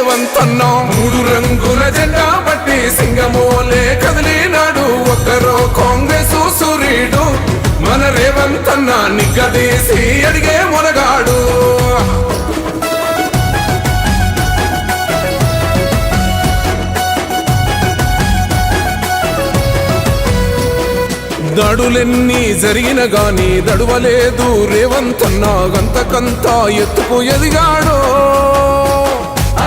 రేవంతన్న మూడు రంగుల జెండా పట్టి సింగమోలే కదిలినాడు ఒక్కరో కాంగ్రెస్ సూర్యుడు మన రేవంతన్న నిగ్గదీసి అడిగే మొనగాడు. దడులెన్ని జరిగిన గాని దడువలేదు రేవంతన్నా. గంతకంతా ఎత్తుకు ఎదిగాడో.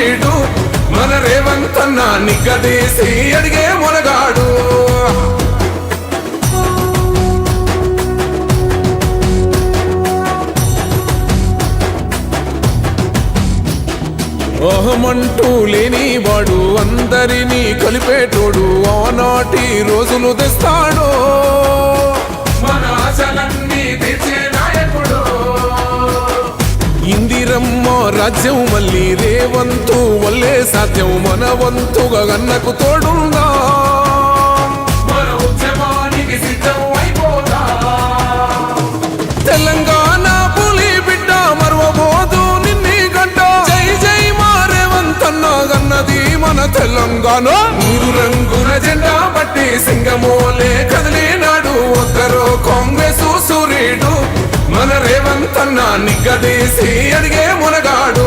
వీడు మన రేవంతన్న నిగ్గదీసి అడిగే మొనగాడు. అహమంటూ లేనివాడు అందరినీ కలిపేటోడు ఆనాటి రోజులు తెస్తాడు. మన ఆశలన్నీ రాజ్యం మళ్ళీ రేవంతు వల్లే సాధ్యం మన వంతుగా గన్నకు తోడుందా తెలంగాణ పులి బిడ్డ మరవబోదు నిన్ని గంట. జై జై మారేవంతన్న గన్నది మన తెలంగాణ. మూడు రంగుల జెండా బట్టి సింగమోలే కదిలినాడు ఒక్కరో కాంగ్రెస్ సూర్యుడు మన రేవంతన్న నిగ్గదీసి అడిగే మునగాడు.